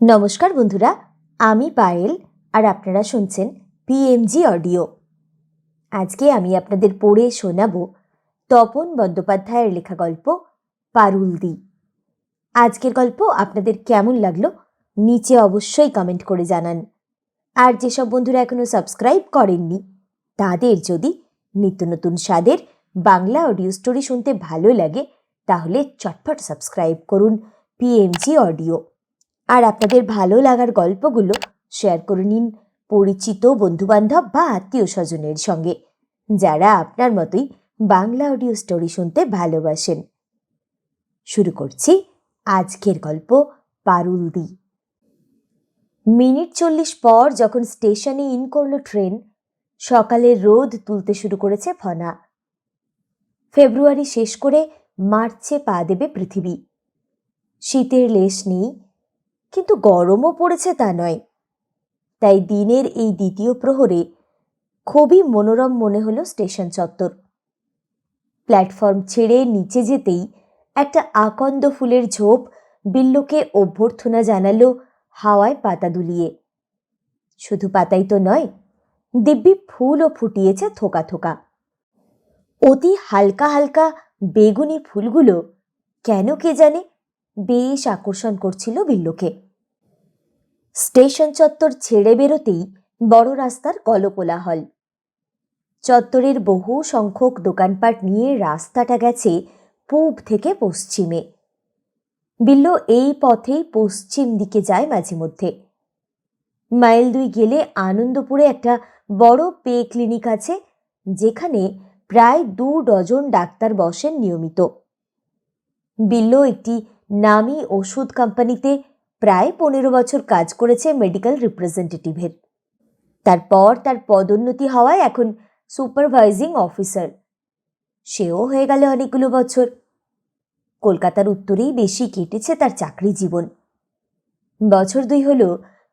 নমস্কার বন্ধুরা, আমি পায়েল আর আপনারা শুনছেন পিএমজি অডিও আজকে আমি আপনাদের পড়ে শোনাব তপন বন্দ্যোপাধ্যায়ের লেখা গল্প পারুলদি। আজকের গল্প আপনাদের কেমন লাগল নিচে অবশ্যই কমেন্ট করে জানান। আর যেসব বন্ধুরা এখনও সাবস্ক্রাইব করেননি, তাদের যদি নিত্য নতুন স্বাদের বাংলা অডিও স্টোরি শুনতে ভালো লাগে, তাহলে চটপট সাবস্ক্রাইব করুন পিএমজি অডিও আর আপনাদের ভালো লাগার গল্পগুলো শেয়ার করে নিন পরিচিত বন্ধুবান্ধব বা আত্মীয় স্বজনের সঙ্গে, যারা আপনার মতোই বাংলা অডিও স্টোরি শুনতে ভালোবাসেন। শুরু করছি আজকের গল্প পারুলদি মিনিট চল্লিশ পর যখন স্টেশনে ইন করল ট্রেন সকালে রোদ তুলতে শুরু করেছে ফনা। ফেব্রুয়ারি শেষ করে মার্চে পা দেবে পৃথিবী। শীতের লেশ নেই কিন্তু গরমও পড়েছে তা নয়। তাই দিনের এই দ্বিতীয় প্রহরে খুবই মনোরম মনে হলো স্টেশন চত্বর। প্ল্যাটফর্ম ছেড়ে নিচে যেতেই একটা আকন্দ ফুলের ঝোপ বিল্লকে অভ্যর্থনা জানালো হাওয়ায় পাতা দুলিয়ে। শুধু পাতাই তো নয়, দিব্যি ফুলও ফুটিয়েছে থোকা থোকা। অতি হালকা হালকা বেগুনি ফুলগুলো কেন কে জানে বেশ আকর্ষণ করছিল বিল্লকে। স্টেশন চত্বর ছেড়ে বেরোতেই বড় রাস্তার কলকোলাহল। চত্বরের বহু সংখ্যক দোকানপাট নিয়ে রাস্তাটা গেছে পূব থেকে পশ্চিমে। বিল্ল এই পথেই পশ্চিম দিকে যায় মাঝে মধ্যে। মাইল দুই গেলে আনন্দপুরে একটা বড় পে ক্লিনিক আছে, যেখানে প্রায় দু ডজন ডাক্তার বসেন নিয়মিত। বিল্ল একটি নামি ওষুধ কোম্পানিতে প্রায় পনেরো বছর কাজ করেছে মেডিকেল রিপ্রেজেন্টেটিভের তারপর তার পদোন্নতি হওয়ায় এখন সুপারভাইজিং অফিসার সেও হয়ে গেল অনেকগুলো বছর। কলকাতার উত্তরেই বেশি কেটেছে তার চাকরি জীবন। বছর দুই হল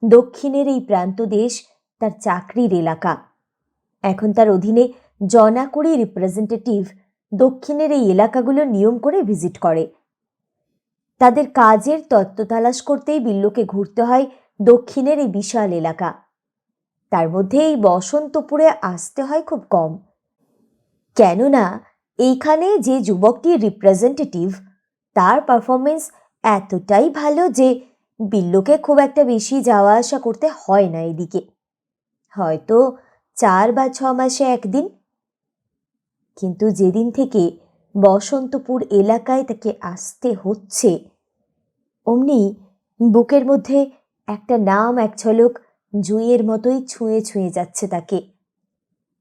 দক্ষিণের এই প্রান্ত দেশ তার চাকরির এলাকা। এখন তার অধীনে জনাকুড়ি রিপ্রেজেন্টেটিভ দক্ষিণের এই এলাকাগুলো নিয়ম করে ভিজিট করে। তাদের কাজের তত্ত্ব তালাশ করতেই বিল্লুকে ঘুরতে হয় দক্ষিণের এই বিশাল এলাকা। তার মধ্যে এই বসন্তপুরে আসতে হয় খুব কম। কেননা, এইখানে যে যুবকটি রিপ্রেজেন্টেটিভ তার পারফরমেন্স এতটাই ভালো যে বিল্লুকে খুব একটা বেশি যাওয়া আসা করতে হয় না এদিকে। হয়তো চার বা ছ মাসে একদিন। কিন্তু যেদিন থেকে বসন্তপুর এলাকায় তাকে আসতে হচ্ছে অমনি বুকের মধ্যে একটা নাম এক ঝলক জুঁইয়ের মতোই ছুঁয়ে ছুঁয়ে যাচ্ছে তাকে।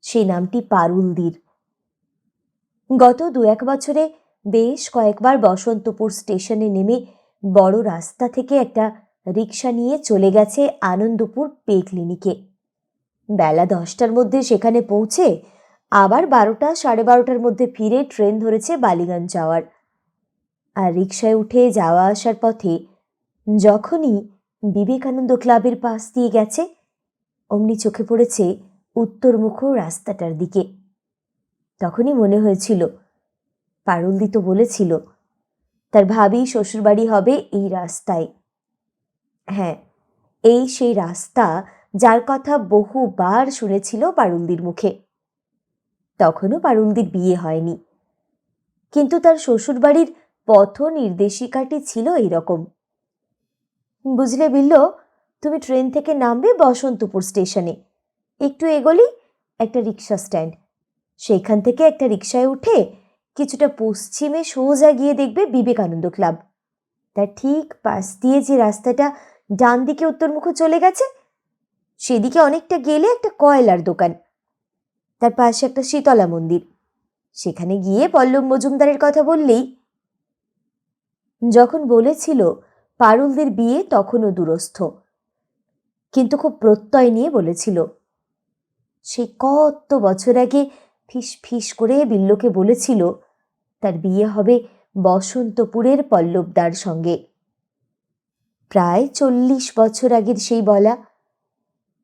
সেই নামটি পারুলদির। গত দু এক বছরে বেশ কয়েকবার বসন্তপুর স্টেশনে নেমে বড় রাস্তা থেকে একটা রিক্সা নিয়ে চলে গেছে আনন্দপুর পে ক্লিনিকে। বেলা দশটার মধ্যে সেখানে পৌঁছে আবার বারোটা সাড়ে বারোটার মধ্যে ফিরে ট্রেন ধরেছে বালিগঞ্জ যাওয়ার। আর রিক্সায় উঠে যাওয়া আসার পথে যখনই বিবেকানন্দ ক্লাবের পাশ দিয়ে গেছে, অমনি চোখে পড়েছে উত্তরমুখ রাস্তাটার দিকে। তখনই মনে হয়েছিল, পারুলদি তো বলেছিল, তার ভাবি শ্বশুরবাড়ি হবে এই রাস্তায়। হ্যাঁ এই সেই রাস্তা যার কথা বহুবার শুনেছিল পারুলদির মুখে। তখনও পারুলদির বিয়ে হয়নি। কিন্তু তার শ্বশুরবাড়ির পথ নির্দেশিকাটি ছিল এইরকম। বুঝলে বিল্ল, তুমি ট্রেন থেকে নামবে বসন্তপুর স্টেশনে। একটু এগোলি একটা রিক্সা স্ট্যান্ড। সেইখান থেকে একটা রিক্সায় উঠে কিছুটা পশ্চিমে সোজা গিয়ে দেখবে বিবেকানন্দ ক্লাব। তার ঠিক পাশ দিয়ে যে রাস্তাটা ডান দিকে উত্তরমুখ চলে গেছে, সেদিকে অনেকটা গেলে একটা কয়লার দোকান। তার পাশে একটা শীতলা মন্দির। সেখানে গিয়ে পল্লব মজুমদারের কথা বললেই যখন বলেছিল পারুলদের বিয়ে তখনও দূরস্থ। কিন্তু খুব প্রত্যয় নিয়ে বলেছিল, সে কত বছর আগে ফিস ফিস করে বিল্লকে বলেছিল তার বিয়ে হবে বসন্তপুরের পল্লবদার সঙ্গে। প্রায় চল্লিশ বছর আগের সেই বলা।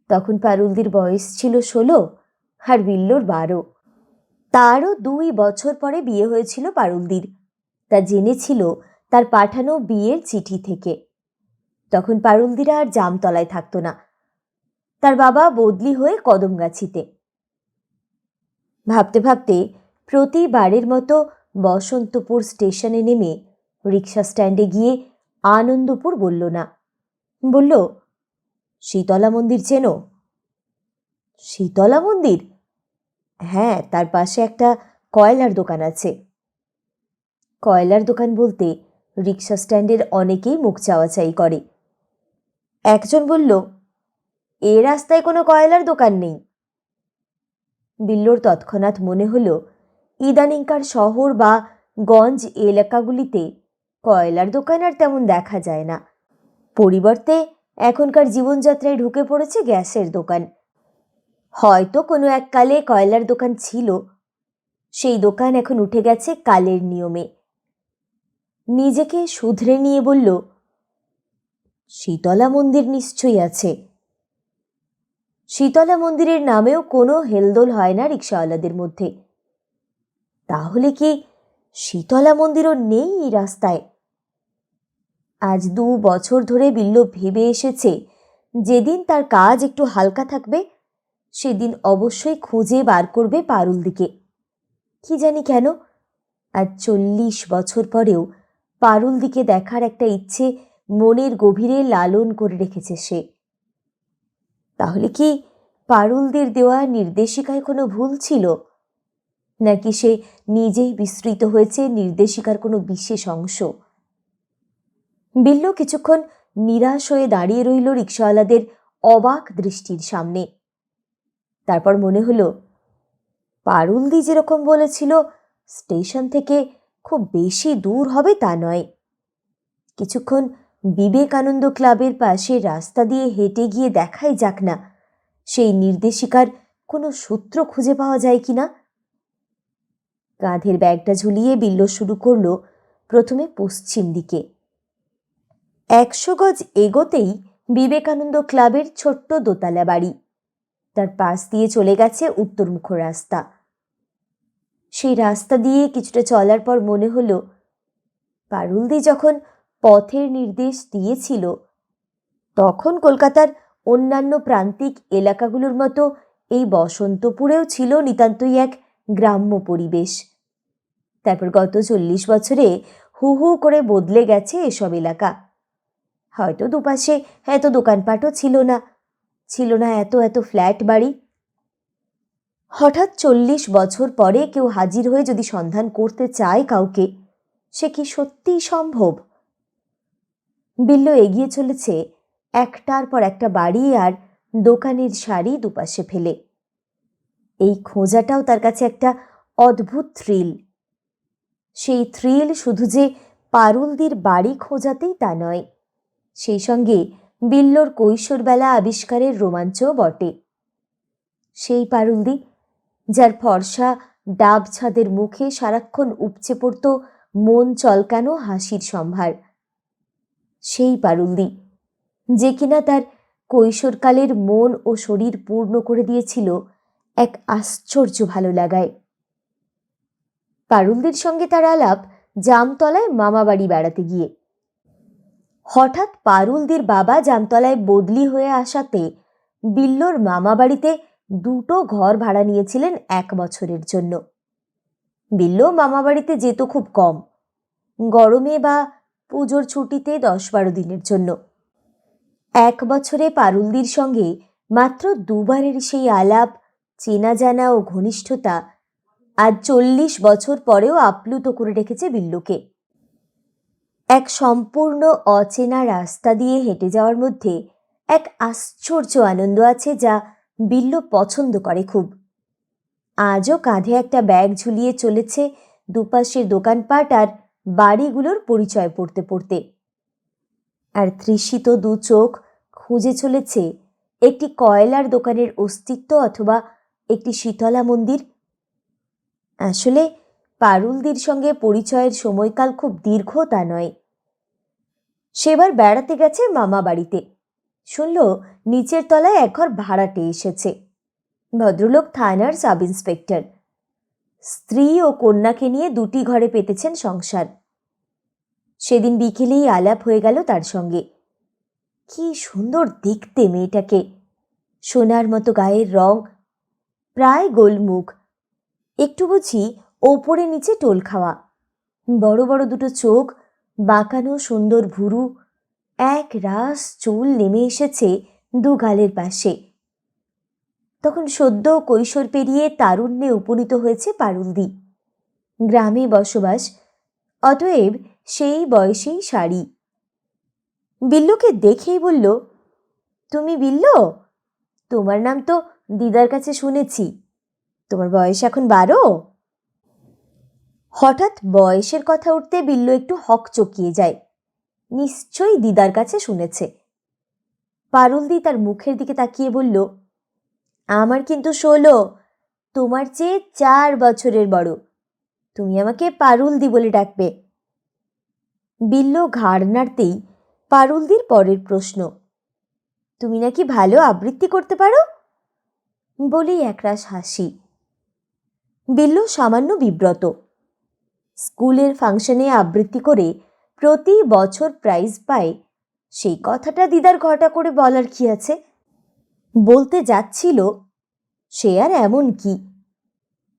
তখন পারুলদির বয়স ছিল ষোলো আর বিল্লোর বারো। তারও দুই বছর পরে বিয়ে হয়েছিল পারুলদির। তা জেনেছিল তার পাঠানো বিয়ের চিঠি থেকে। তখন পারুলদিরা আর জামতলায় থাকতো না। তার বাবা বদলি হয়ে কদমগাছিতে। ভাবতে ভাবতে প্রতিবারের মতো বসন্তপুর স্টেশনে নেমে রিক্সা স্ট্যান্ডে গিয়ে আনন্দপুর বলল না। বলল, শীতলা মন্দির চেনো? শীতলা মন্দির? হ্যাঁ তার পাশে একটা কয়লার দোকান আছে। কয়লার দোকান বলতে রিক্সা স্ট্যান্ডের অনেকেই মুখ চাওয়াচাই করে। একজন বলল, এ রাস্তায় কোনো কয়লার দোকান নেই? বিল্লোর তৎক্ষণাৎ মনে হলো, ইদানিংকার শহর বা গঞ্জ এলাকাগুলিতে কয়লার দোকান আর তেমন দেখা যায় না। পরিবর্তে এখনকার জীবনযাত্রায় ঢুকে পড়েছে গ্যাসের দোকান। হয়তো কোনো এককালে কয়লার দোকান ছিল, সেই দোকান এখন উঠে গেছে কালের নিয়মে। নিজেকে শুধরে নিয়ে বলল, শীতলা মন্দির নিশ্চয়ই আছে। শীতলা মন্দিরের নামেও কোনো হেলদোল হয় না রিক্সাওয়ালাদের মধ্যে। তাহলে কি শীতলা মন্দিরও নেই এই রাস্তায়? আজ দু বছর ধরে বিল্ল ভেবে এসেছে, যেদিন তার কাজ একটু হালকা থাকবে, সেদিন অবশ্যই খুঁজে বার করবে পারুল দিকে। কি জানি কেন আজ চল্লিশ বছর পরেও পারুল দিকে দেখার একটা ইচ্ছে মনের গভীরে লালন করে রেখেছে সে। তাহলে কি পারুলদের দেওয়া নির্দেশিকায় কোনো ভুল ছিল? নাকি সে নিজেই বিস্তৃত হয়েছে নির্দেশিকার কোনো বিশেষ অংশ? বিল্ল কিছুক্ষণ নিরাশ হয়ে দাঁড়িয়ে রইল রিক্সাওয়ালাদের অবাক দৃষ্টির সামনে। তারপর মনে হলো, পারুলদি যেরকম বলেছিল, স্টেশন থেকে খুব বেশি দূর হবে তা নয়। কিছুক্ষণ বিবেকানন্দ ক্লাবের পাশে রাস্তা দিয়ে হেঁটে গিয়ে দেখাই যাক না, সেই নির্দেশিকার কোনো সূত্র খুঁজে পাওয়া যায় কি না। কাঁধের ব্যাগটা ঝুলিয়ে বিল্ল শুরু করল প্রথমে পশ্চিম দিকে। একশো গজ এগোতেই বিবেকানন্দ ক্লাবের ছোট্ট দোতলা বাড়ি। তার পাশ দিয়ে চলে গেছে উত্তরমুখ রাস্তা। সেই রাস্তা দিয়ে কিছুটা চলার পর মনে হলো, পারুলদি যখন পথের নির্দেশ দিয়েছিল, তখন কলকাতার অন্যান্য প্রান্তিক এলাকাগুলোর মতো এই বসন্তপুরেও ছিল নিতান্তই এক গ্রাম্য পরিবেশ। তারপর গত চল্লিশ বছরে হু হু করে বদলে গেছে এসব এলাকা। হয়তো দুপাশে এত দোকানপাটও ছিল না ছিল না এত এত ফ্ল্যাট বাড়ি হঠাৎ চল্লিশ বছর পরে কেউ হাজির হয়ে যদি সন্ধান করতে চায় কাউকে, সে কি সত্যিই সম্ভব? বিল্ল এগিয়ে চলেছে, একটার পর একটা বাড়ি আর দোকানের শাড়ি দুপাশে ফেলে। এই খোঁজাটাও তার কাছে একটা অদ্ভুত থ্রিল সেই থ্রিল শুধু যে পারুলদির বাড়ি খোঁজাতেই তা নয়, সেই সঙ্গে বিল্লোর কৈশোরবেলা আবিষ্কারের রোমাঞ্চও বটে। সেই পারুলদি যার ফর্সা, ডাব ছাদের মুখে সারাক্ষণ উপচে পড়ত, মন চলকানো হাসির সম্ভার। সেই পারুলদি, যে কিনা তার কৈশোরকালের মন ও শরীর পূর্ণ করে দিয়েছিল এক আশ্চর্য ভালো লাগায়। পারুলদির সঙ্গে তার আলাপ জামতলায় মামাবাড়ি বেড়াতে গিয়ে। হঠাৎ পারুলদির বাবা জামতলায় বদলি হয়ে আসাতে বিল্লোর মামাবাড়িতে দুটো ঘর ভাড়া নিয়েছিলেন এক বছরের জন্য। বিল্লো মামাবাড়িতে যেত খুব কম। গরমে বা পুজোর ছুটিতে দশ বারো দিনের জন্য। এক বছরে পারুলদির সঙ্গে মাত্র দুবারের সেই আলাপ চেনা জানা ও ঘনিষ্ঠতা আজ চল্লিশ বছর পরেও আপ্লুত করে রেখেছে বিল্লুকে। এক সম্পূর্ণ অচেনা রাস্তা দিয়ে হেঁটে যাওয়ার মধ্যে এক আশ্চর্য আনন্দ আছে যা বিল্ল পছন্দ করে খুব। আজও কাঁধে একটা ব্যাগ ঝুলিয়ে চলেছে দুপাশের দোকানপাট আর বাড়িগুলোর পরিচয় পড়তে পড়তে। আর তৃষিত দু চোখ খুঁজে চলেছে একটি কয়লার দোকানের অস্তিত্ব অথবা একটি শীতলা মন্দির। আসলে পারুলদির সঙ্গে পরিচয়ের সময়কাল খুব দীর্ঘ তা নয়। সেবার বেড়াতে গেছে মামা বাড়িতে। শুনল, নিচের তলায় এক ঘর ভাড়াটে এসেছে। ভদ্রলোক থানার সাব ইন্সপেক্টর। স্ত্রী ও কন্যাকে নিয়ে দুটি ঘরে পেতেছেন সংসার। সেদিন বিকেলেই আলাপ হয়ে গেল তার সঙ্গে। কি সুন্দর দেখতে মেয়েটাকে। সোনার মতো গায়ের রং, প্রায় গোলমুখ। একটু বুঝি ওপরে নিচে টোল খাওয়া। বড় বড় দুটো চোখ, বাঁকানো সুন্দর ভুরু এক রাস চুল নেমে এসেছে দুগালের পাশে। তখন সদ্য কৈশোর পেরিয়ে তারুণ্যে উপনীত হয়েছে পারুলদি। গ্রামে বসবাস, অতএব সেই বয়সেই শাড়ি। বিল্লুকে দেখেই বলল, তুমি বিল্লো? তোমার নাম তো দিদার কাছে শুনেছি। তোমার বয়স এখন বারো? হঠাৎ বয়সের কথা উঠতে বিল্লু একটু হক চকিয়ে যায়। নিশ্চয়ই দিদার কাছে শুনেছে। পারুলদি তার মুখের দিকে তাকিয়ে বলল, আমার কিন্তু ষোলো, তোমার চেয়ে চার বছরের বড়। তুমি আমাকে পারুলদি বলে ডাকবে। বিল্ল ঘাড় নাড়তেই পারুলদির পরের প্রশ্ন, তুমি নাকি ভালো আবৃত্তি করতে পারো? বলেই একরাশ হাসি। বিল্লু সামান্য বিব্রত। স্কুলের ফাংশনে আবৃত্তি করে প্রতি বছর প্রাইজ পায় সেই কথাটা দিদার ঘটা করে বলার কি আছে? বলতে যাচ্ছিল, সে আর এমন কি?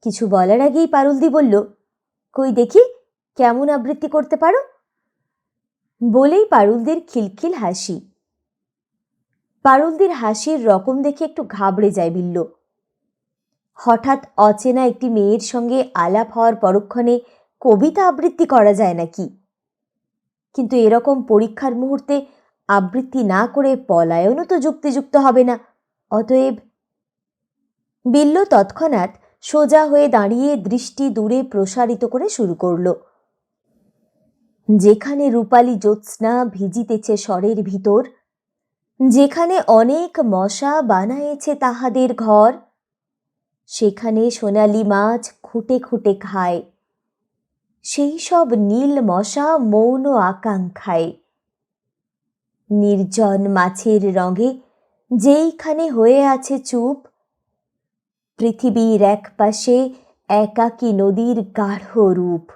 কিছু বলার আগেই পারুলদি বলল, কই দেখি, কেমন আবৃত্তি করতে পারো? বলেই পারুলদির খিলখিল হাসি। পারুলদির হাসির রকম দেখে একটু ঘাবড়ে যায় বিল্ল। হঠাৎ অচেনা একটি মেয়ের সঙ্গে আলাপ হওয়ার পরক্ষণে কবিতা আবৃত্তি করা যায় নাকি? কিন্তু এরকম পরীক্ষার মুহূর্তে আবৃত্তি না করে পলায়নও তো যুক্তিযুক্ত হবে না। অতএব বিল্ল তৎক্ষণাৎ সোজা হয়ে দাঁড়িয়ে দৃষ্টি দূরে প্রসারিত করে শুরু করল। যেখানে রূপালী জ্যোৎস্না ভিজিতেছে স্বরের ভিতর, যেখানে অনেক মশা বানায়েছে তাহাদের ঘর, সেখানে সোনালি মাছ খুঁটে খুঁটে খায়। সেই সব নীল মশা মৌন আকাঙ্ক্ষায়। নির্জন মাছের রঙে যেইখানে হয়ে আছে চুপ, পৃথিবীর এক পাশে একাকী নদীর গাঢ় রূপ।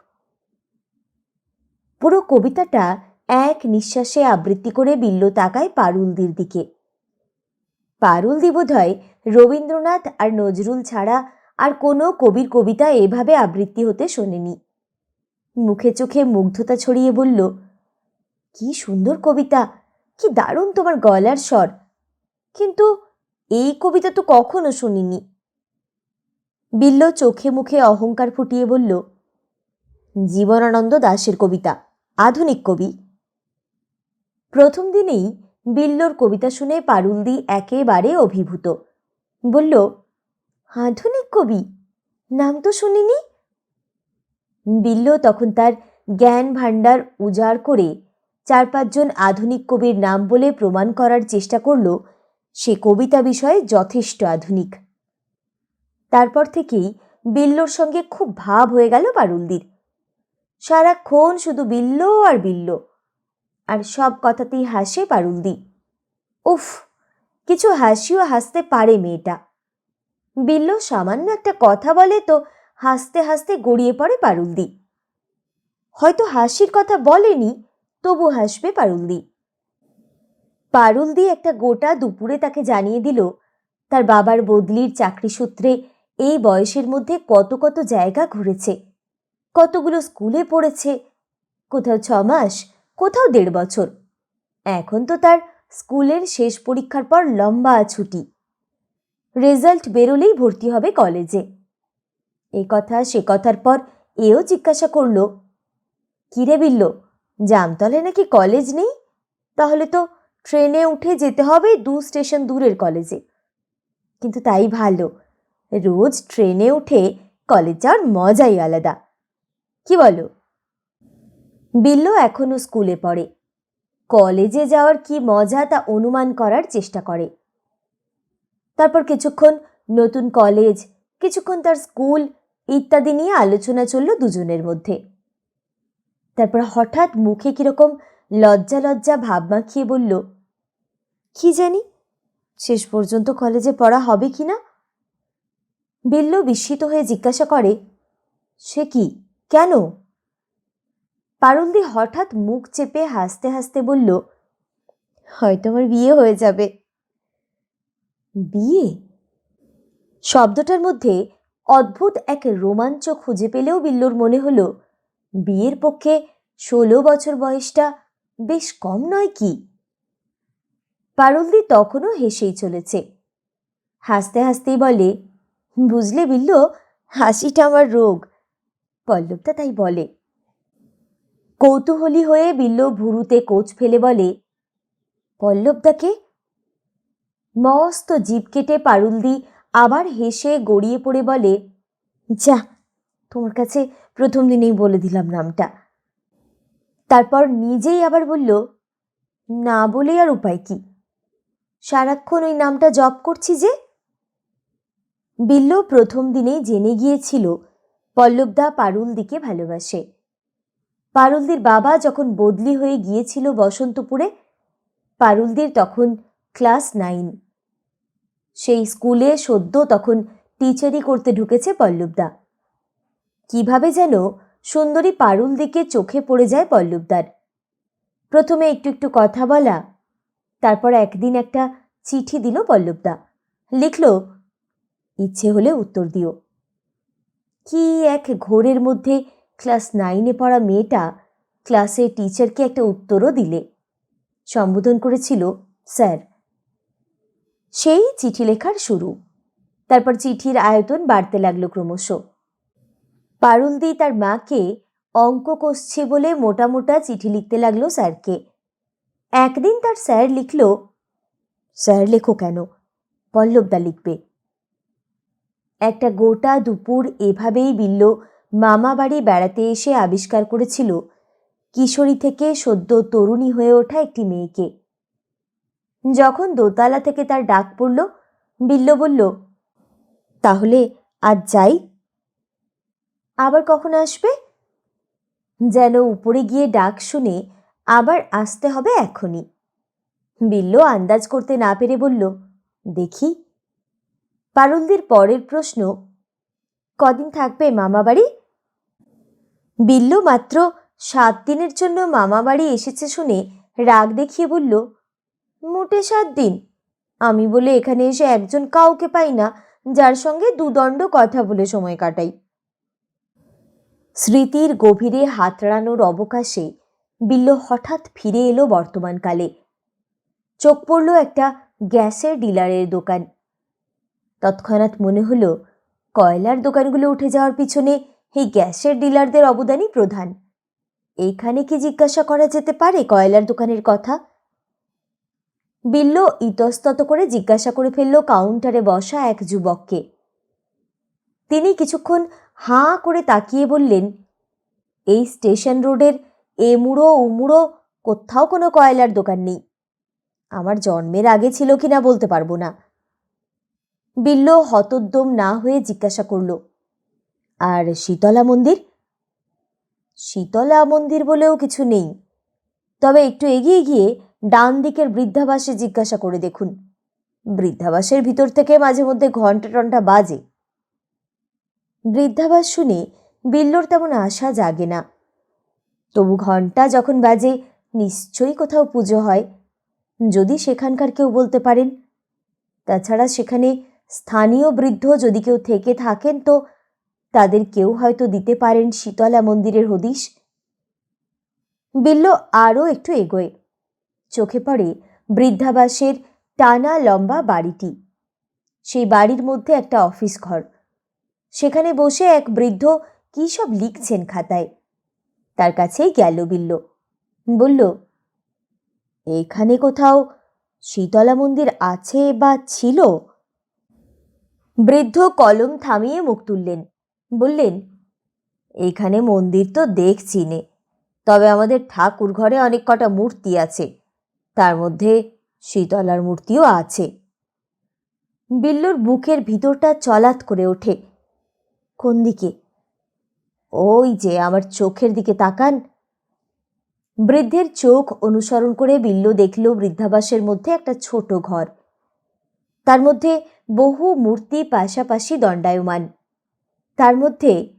পুরো কবিতাটা এক নিঃশ্বাসে আবৃত্তি করে বিল্ল তাকায় পারুলদির দিকে। পারুলদি বোধ হয় রবীন্দ্রনাথ আর নজরুল ছাড়া আর কোনো কবির কবিতা এভাবে আবৃত্তি হতে শোনেনি। মুখে চোখে মুগ্ধতা ছড়িয়ে বলল, কি সুন্দর কবিতা, কি দারুণ তোমার গলার স্বর। কিন্তু এই কবিতা তো কখনো শুনিনি। বিল্ল চোখে মুখে অহংকার ফুটিয়ে বলল, জীবনানন্দ দাশের কবিতা, আধুনিক কবি। প্রথম দিনেই বিল্লর কবিতা শুনে পারুলদি একেবারে অভিভূত। বলল, আধুনিক কবি? নাম তো শুনিনি। বিল্ল তখন তার জ্ঞান ভাণ্ডার উজাড় করে চার পাঁচজন আধুনিক কবির নাম বলে প্রমাণ করার চেষ্টা করল, সে কবিতা বিষয়ে যথেষ্ট আধুনিক। তারপর থেকেই বিল্লর সঙ্গে খুব ভাব হয়ে গেল পারুলদির সারাক্ষণ শুধু বিল্ল আর বিল্ল, আর সব কথাতেই হাসে পারুলদি উফ, কিছু হাসিও হাসতে পারে মেয়েটা। বিল্ল সামান্য একটা কথা বলে তো হাসতে হাসতে গড়িয়ে পড়ে পারুলদি। হয়তো হাসির কথা বলেনি তবু হাসবে পারুলদি। পারুলদি একটা গোটা দুপুরে তাকে জানিয়ে দিল, তার বাবার বদলির চাকরি সূত্রে এই বয়সের মধ্যে কত কত জায়গা ঘুরেছে, কতগুলো স্কুলে পড়েছে, কোথাও ছ মাস, কোথাও দেড় বছর। এখন তো তার স্কুলের শেষ পরীক্ষার পর লম্বা ছুটি। রেজাল্ট বেরোলেই ভর্তি হবে কলেজে। এই কথা, সে কথার পর এও জিজ্ঞাসা করল, কিরে বিল্ল, জামতলে নাকি কলেজ নেই? তাহলে তো ট্রেনে উঠে যেতে হবে দু স্টেশন দূরের কলেজে। কিন্তু তাই ভালো, রোজ ট্রেনে উঠে কলেজ যাওয়ার মজাই আলাদা। কি বলো? বিল্ল এখনও স্কুলে পড়ে। কলেজে যাওয়ার কি মজা তা অনুমান করার চেষ্টা করে। তারপর কিছুক্ষণ নতুন কলেজ, কিছুক্ষণ তার স্কুল ইত্যাদি নিয়ে আলোচনা চলল দুজনের মধ্যে। তারপর হঠাৎ মুখে কীরকম লজ্জা লজ্জা ভাব মাখিয়ে বলল, কি জানি? শেষ পর্যন্ত কলেজে পড়া হবে কি না? বিল্ল বিস্মিত হয়ে জিজ্ঞাসা করে, সে কি? কেন? পারুলদি হঠাৎ মুখ চেপে হাসতে হাসতে বলল, হয়তো আমার বিয়ে হয়ে যাবে। বিয়ে? শব্দটার মধ্যে অদ্ভুত এক রোমাঞ্চ খুঁজে পেলেও বিল্লুর মনে হলো, বিয়ের পক্ষে ষোলো বছর বয়সটা বেশ কম নয় কি? পারুলদি তখনও হেসেই চলেছে। হাসতে হাসতেই বলে, বুঝলে বিল্লু, হাসিটা আমার রোগ। পল্লবটা তাই বলে। কৌতূহলী হয়ে বিল্ল ভুরুতে কোচ ফেলে বলে, পল্লবদাকে? মস্ত জিভ কেটে পারুলদি আবার হেসে গড়িয়ে পড়ে বলে, যা, তোমার কাছে প্রথম দিনেই বলে দিলাম নামটা। তারপর নিজেই আবার বলল, না বলে আর উপায় কি? সারাক্ষণ ওই নামটা জপ করছি যে? বিল্ল প্রথম দিনেই জেনে গিয়েছিল, পল্লবদা পারুলদিকে ভালোবাসে। পারুলদির বাবা যখন বদলি হয়ে গিয়েছিল বসন্তপুরে, পারুলদির তখন ক্লাস নাইন। সেই স্কুলে সদ্য তখন টিচারি করতে ঢুকেছে পল্লবদা। কীভাবে যেন সুন্দরী পারুল দিকে চোখে পড়ে যায় পল্লবদার। প্রথমে একটু একটু কথা বলা, তারপর একদিন একটা চিঠি দিল পল্লবদা। লিখল, ইচ্ছে হলে উত্তর দিও। কি এক ঘোরের মধ্যে ক্লাস নাইনে পড়া মেয়েটা ক্লাসের টিচারকে একটা উত্তরও দিলে। সম্বোধন করেছিল, স্যার সেই চিঠি লেখার শুরু। তারপর চিঠির আয়তন বাড়তে লাগল ক্রমশ। পারুলদি তার মাকে অঙ্ক কষছে বলে মোটা মোটা চিঠি লিখতে লাগল স্যারকে। একদিন তার স্যার লিখল, স্যার লেখো কেন? পল্লবদা লিখবে। একটা গোটা দুপুর এভাবেই বিল্ল। মামা বাড়ি বেড়াতে এসে আবিষ্কার করেছিল, কিশোরী থেকে সদ্য তরুণী হয়ে ওঠা একটি মেয়েকে। যখন দোতলা থেকে তার ডাক পড়ল, বিল্ল বলল, তাহলে আজ যাই? আবার কখন আসবে? যেন উপরে গিয়ে ডাক শুনে আবার আসতে হবে এখনই। বিল্ল আন্দাজ করতে না পেরে বলল, দেখি। পারুলদের পরের প্রশ্ন, কদিন থাকবে মামা বাড়ি? বিল্লু মাত্র সাত দিনের জন্য মামা বাড়ি এসেছে শুনে রাগ দেখিয়ে বলল মোটে সাত দিন। আমি বলে এখানে এসে একজন কাউকে পাই না, যার সঙ্গে দুদণ্ড কথা বলে সময় কাটাই। স্মৃতির গভীরে হাতড়ানোর অবকাশে বিল্ল হঠাৎ ফিরে এলো বর্তমানকালে চোখ পড়ল একটা গ্যাসের ডিলারের দোকান। তৎক্ষণাৎ মনে হলো, কয়লার দোকানগুলো উঠে যাওয়ার পিছনে এই গ্যাসের ডিলারদের অবদানই প্রধান। এইখানে কি জিজ্ঞাসা করা যেতে পারে কয়লার দোকানের কথা? বিল্ল ইতস্তত করে জিজ্ঞাসা করে ফেলল কাউন্টারে বসা এক যুবককে। তিনি কিছুক্ষণ হাঁ করে তাকিয়ে বললেন, এই স্টেশন রোডের এমুড়ো উমুড়ো কোথাও কোনো কয়লার দোকান নেই। আমার জন্মের আগে ছিল কি না বলতে পারব না। বিল্ল হতোদ্যম না হয়ে জিজ্ঞাসা করল, আর শীতলা মন্দির? শীতলা মন্দির বলেও কিছু নেই। তবে একটু এগিয়ে গিয়ে ডান দিকের বৃদ্ধাবাসে জিজ্ঞাসা করে দেখুন। বৃদ্ধাবাসের ভিতর থেকে মাঝে মধ্যে ঘণ্টা টন্টা বাজে। বৃদ্ধাবাস শুনে বিল্লোর তেমন আশা জাগে না। তবু ঘণ্টা যখন বাজে, নিশ্চয়ই কোথাও পুজো হয়। যদি সেখানকার কেউ বলতে পারেন। তাছাড়া সেখানে স্থানীয় বৃদ্ধ যদি কেউ থেকে থাকেন তো তাদের কেউ হয়তো দিতে পারেন শীতলা মন্দিরের হদিশ। বিল্ল আরও একটু এগোয়। চোখে পড়ে বৃদ্ধাবাসের টানা লম্বা বাড়িটি। সেই বাড়ির মধ্যে একটা অফিস ঘর। সেখানে বসে এক বৃদ্ধ কী সব লিখছেন খাতায়। তার কাছেই গেল বিল্ল। বলল, এখানে কোথাও শীতলা মন্দির আছে বা ছিল? বৃদ্ধ কলম থামিয়ে মুখ তুললেন। বললেন, এখানে মন্দির তো দেখছি নে। তবে আমাদের ঠাকুর ঘরে অনেক কটা মূর্তি আছে। তার মধ্যে শীতলার মূর্তিও আছে। বিল্লুর বুকের ভিতরটা চলাত করে ওঠে। কোন দিকে? ওই যে আমার চোখের দিকে তাকান। বৃদ্ধের চোখ অনুসরণ করে বিল্লু দেখল বৃদ্ধাবাসের মধ্যে একটা ছোট ঘর। তার মধ্যে বহু মূর্তি পাশাপাশি দণ্ডায়মান। তার মধ্যে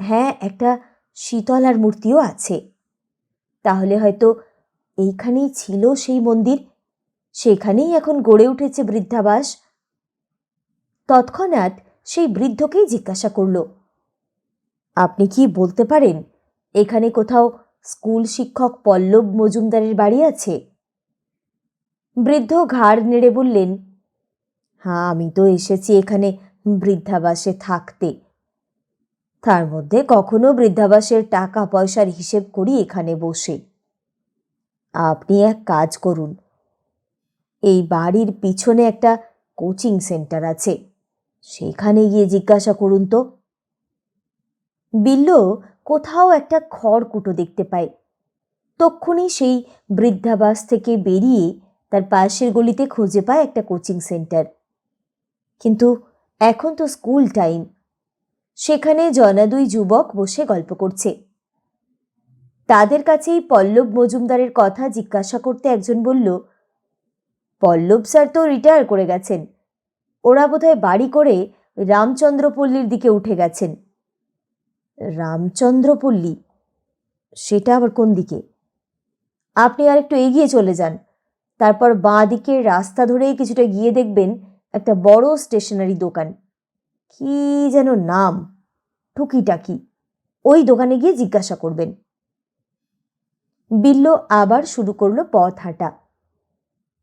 হ্যাঁ একটা শীতলার মূর্তিও আছে। তাহলে হয়তো এইখানেই ছিল সেই মন্দির। সেখানেই এখন গড়ে উঠেছে বৃদ্ধাবাস। তৎক্ষণাৎ সেই বৃদ্ধকেই জিজ্ঞাসা করল, আপনি কি বলতে পারেন, এখানে কোথাও স্কুল শিক্ষক পল্লব মজুমদারের বাড়ি আছে? বৃদ্ধ ঘাড় নেড়ে বললেন হ্যাঁ আমি তো এসেছি এখানে বৃদ্ধাবাসে থাকতে। তার মধ্যে কখনো বৃদ্ধাবাসের টাকা পয়সার হিসেব করি এখানে বসে। আপনি এক কাজ করুন। এই বাড়ির পিছনে একটা কোচিং সেন্টার আছে। সেখানে গিয়ে জিজ্ঞাসা করুন তো। বিল্ল কোথাও একটা খড়কুটো দেখতে পায়। তক্ষুনি সেই বৃদ্ধাবাস থেকে বেরিয়ে তার পাশের গলিতে খুঁজে পায় একটা কোচিং সেন্টার। কিন্তু এখন তো স্কুল টাইম। সেখানে জনা দুই যুবক বসে গল্প করছে। তাদের কাছেই পল্লব মজুমদারের কথা জিজ্ঞাসা করতে একজন বলল, পল্লব স্যার তো রিটায়ার করে গেছেন। ওরা বোধহয় বাড়ি করে রামচন্দ্রপল্লীর দিকে উঠে গেছেন। রামচন্দ্রপল্লী? সেটা আবার কোন দিকে? আপনি আর একটু এগিয়ে চলে যান। তারপর বাঁ দিকের রাস্তা ধরেই কিছুটা গিয়ে দেখবেন একটা বড় স্টেশনারি দোকান। কি যেন নাম, টুকিটাকি। ওই দোকানে গিয়ে জিজ্ঞাসা করবেন। বিল্ল আবার শুরু করল পথ হাঁটা।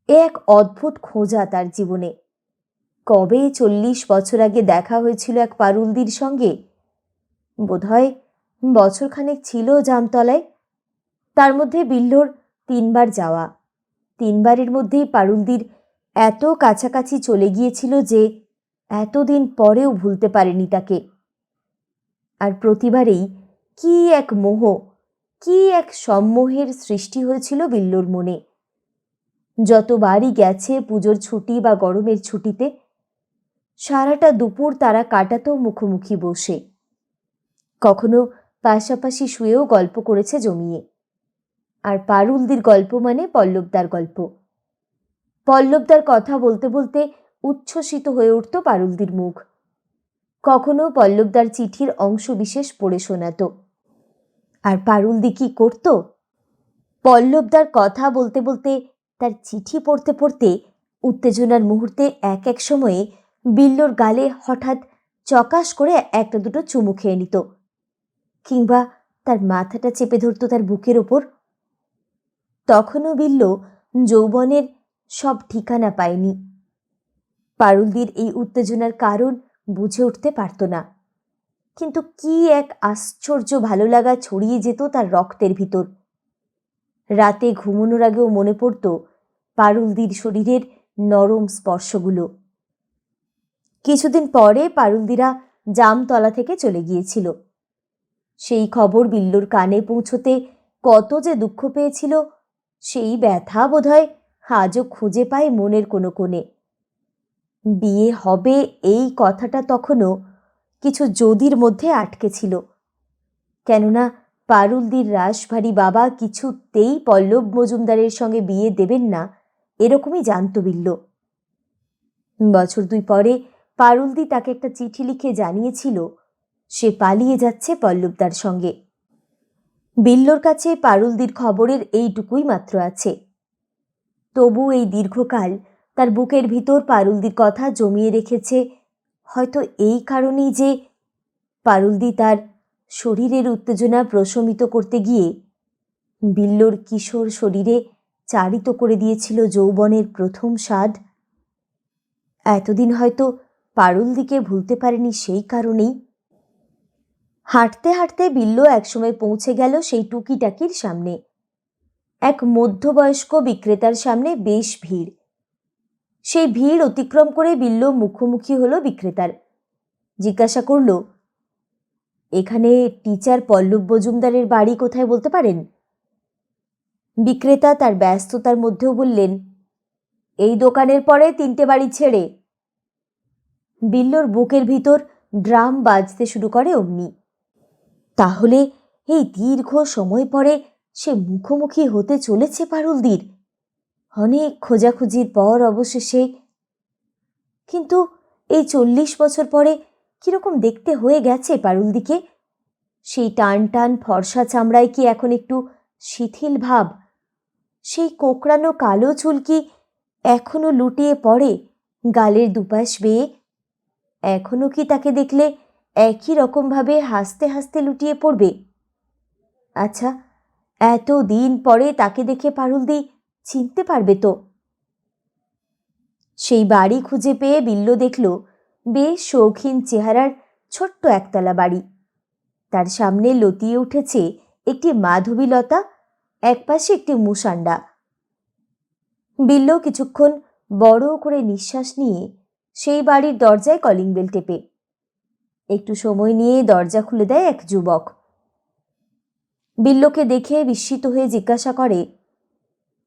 এ এক অদ্ভুত খোঁজা তার জীবনে। কবে চল্লিশ বছর আগে দেখা হয়েছিল এক পারুলদির সঙ্গে? বোধহয় বছরখানেক ছিল জামতলায়। তার মধ্যে বিল্লোর তিনবার যাওয়া। তিনবারের মধ্যেই পারুলদির এত কাছাকাছি চলে গিয়েছিল যে এতদিন পরেও ভুলতে পারেনি তাকে। আর প্রতিবারেই কি এক মোহ কি এক সম্মোহের সৃষ্টি হয়েছিল বিল্লুর মনে? যতবারই গেছে পুজোর ছুটি বা গরমের ছুটিতে, সারাটা দুপুর তারা কাটাতো মুখোমুখি বসে। কখনো পাশাপাশি শুয়েও গল্প করেছে জমিয়ে। আর পারুলদির গল্প মানে পল্লবদার গল্প। পল্লবদার কথা বলতে বলতে উচ্ছ্বসিত হয়ে উঠত পারুলদির মুখ। কখনো পল্লবদার চিঠির অংশ বিশেষ পড়ে শোনাত। আর পারুলদি কি করত? পল্লবদার কথা বলতে বলতে, তার চিঠি পড়তে পড়তে উত্তেজনার মুহূর্তে এক এক সময়ে বিল্লোর গালে হঠাৎ চকাশ করে একটা দুটো চুমু খেয়ে নিত। কিংবা তার মাথাটা চেপে ধরত তার বুকের ওপর। তখনও বিল্ল যৌবনের সব ঠিকানা পায়নি। পারুলদির এই উত্তেজনার কারণ বুঝে উঠতে পারত না। কিন্তু কি এক আশ্চর্য ভালো লাগা ছড়িয়ে যেত তার রক্তের ভিতর। রাতে ঘুমোনোর আগেও মনে পড়ত পারুলদির শরীরের নরম স্পর্শগুলো। কিছুদিন পরে পারুলদিরা জামতলা থেকে চলে গিয়েছিল। সেই খবর বিল্লুর কানে পৌঁছতে কত যে দুঃখ পেয়েছিল, সেই ব্যথা বোধহয় আজও খুঁজে পায় মনের কোনো কোণে। বিয়ে হবে এই কথাটা তখনও কিছু যদির মধ্যে আটকে ছিল। কেননা পারুলদির রাসভারী বাবা কিছুতেই পল্লব মজুমদারের সঙ্গে বিয়ে দেবেন না, এরকমই জানত বিল্ল বছর দুই পরে পারুলদি তাকে একটা চিঠি লিখে জানিয়েছিল, সে পালিয়ে যাচ্ছে পল্লবদার সঙ্গে। বিল্লোর কাছে পারুলদির খবরের এইটুকুই মাত্র আছে। তবু এই দীর্ঘকাল তার বুকের ভিতর পারুলদির কথা জমিয়ে রেখেছে হয়তো এই কারণেই যে পারুলদি তার শরীরের উত্তেজনা প্রশমিত করতে গিয়ে বিল্লোর কিশোর শরীরে চারিত করে দিয়েছিল যৌবনের প্রথম স্বাদ। এতদিন হয়তো পারুলদিকে ভুলতে পারেনি সেই কারণেই। হাঁটতে হাঁটতে বিল্ল একসময় পৌঁছে গেল সেই টুকিটাকির সামনে। এক মধ্যবয়স্ক বিক্রেতার সামনে বেশ ভিড়। সেই ভিড় অতিক্রম করে বিল্ল মুখোমুখি হলো বিক্রেতার। জিজ্ঞাসা করল, এখানে টিচার পল্লব মজুমদারের বাড়ি কোথায় বলতে পারেন? বিক্রেতা তার ব্যস্ততার মধ্যেও বললেন, এই দোকানের পরে তিনটে বাড়ি ছেড়ে। বিল্লোর বুকের ভিতর ড্রাম বাজতে শুরু করে অমনি। তাহলে এই দীর্ঘ সময় পরে সে মুখোমুখি হতে চলেছে পারুলদির? অনেক খোঁজাখুঁজির পর অবশেষে। কিন্তু এই চল্লিশ বছর পরে কীরকম দেখতে হয়ে গেছে পারুলদিকে? সেই টান টান ফর্সা চামড়ায় কি এখন একটু শিথিল ভাব? সেই কোকড়ানো কালো চুল কি এখনও লুটিয়ে পড়ে গালের দুপাশ বেয়ে? এখনও কি তাকে দেখলে একই রকমভাবে হাসতে হাসতে লুটিয়ে পড়বে? আচ্ছা এত দিন পরে তাকে দেখে পারুলদি চিনতে পারবে তো? সেই বাড়ি খুঁজে পেয়ে বিল্ল দেখল বেশ শৌখিন চেহারার ছোট্ট একতলা বাড়ি। তার সামনে লতিয়ে উঠেছে একটি মাধবীলতা, একপাশে একটি মুসান্ডা বিল্ল কিছুক্ষণ বড় করে নিঃশ্বাস নিয়ে সেই বাড়ির দরজায় কলিং বেল টেপে। একটু সময় নিয়ে দরজা খুলে দেয় এক যুবক। বিল্লকে দেখে বিস্মিত হয়ে জিজ্ঞাসা করে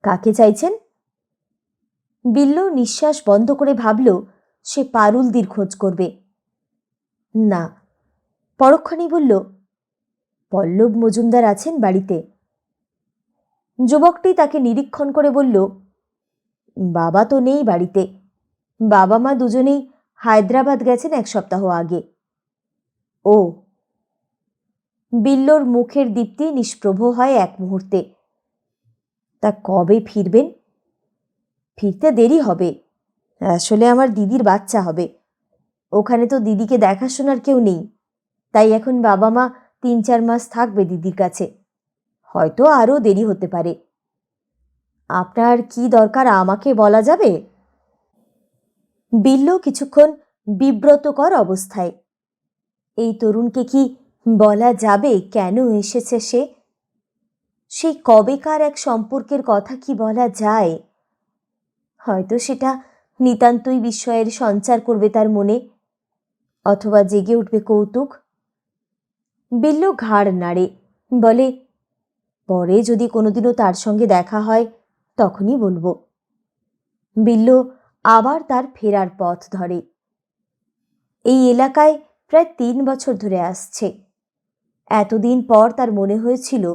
কাকে চাইছেন? বিল্ল নিঃশ্বাস বন্ধ করে ভাবল, সে পারুলদির খোঁজ করবে। না, পরক্ষণেই বলল, পল্লব মজুমদার আছেন বাড়িতে। যুবকটি তাকে নিরীক্ষণ করে বলল, বাবা তো নেই বাড়িতে। বাবা মা দুজনেই হায়দ্রাবাদ গেছেন এক সপ্তাহ আগে। ও, বিল্লর মুখের দীপ্তি নিষ্প্রভ হয় এক মুহূর্তে। তা কবে ফিরবেন? ফিরতে দেরি হবে। আসলে আমার দিদির বাচ্চা হবে। ওখানে তো দিদিকে দেখাশোনার কেউ নেই। তাই এখন বাবা মা তিন চার মাস থাকবে দিদির কাছে। হয়তো আরও দেরি হতে পারে। আপনার কি দরকার আমাকে বলা যাবে? বিল্ল কিছুক্ষণ বিব্রতকর অবস্থায়। এই তরুণকে কি বলা যাবে? কেন এসেছে সে? সেই কবেকার এক সম্পর্কের কথা কি বলা যায়? হয়তো সেটা নিতান্তই বিস্ময়ের সঞ্চার করবে তার মনে, অথবা জেগে উঠবে কৌতুক। বিল্ল ঘাড় নাড়ে, বলে, পরে যদি কোনোদিনও তার সঙ্গে দেখা হয়, তখনই বলব। বিল্ল আবার তার ফেরার পথ ধরে। এই এলাকায় প্রায় তিন বছর ধরে আসছে। এতদিন পর তার মনে হয়েছিল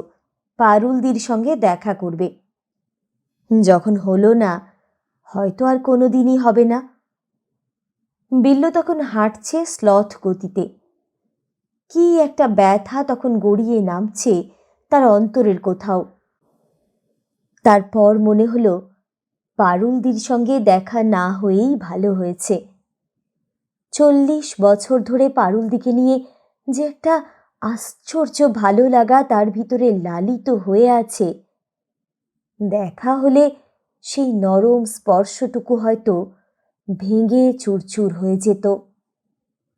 পারুলদির সঙ্গে দেখা করবে। যখন হলো না, হয়তো আর কোনো দিনই হবে না। বিল্ল তখন হাঁটছে স্লথ গতিতে। কি একটা ব্যথা তখন গড়িয়ে নামছে তার অন্তরের কোথাও। তারপর মনে হলো, পারুলদির সঙ্গে দেখা না হয়েই ভালো হয়েছে। চল্লিশ বছর ধরে পারুলদিকে নিয়ে যে একটা আশ্চর্য ভালো লাগা তার ভিতরে লালিত হয়ে আছে। দেখা হলে সেই নরম স্পর্শটুকু হয়তো ভেঙে চুরচুর হয়ে যেত।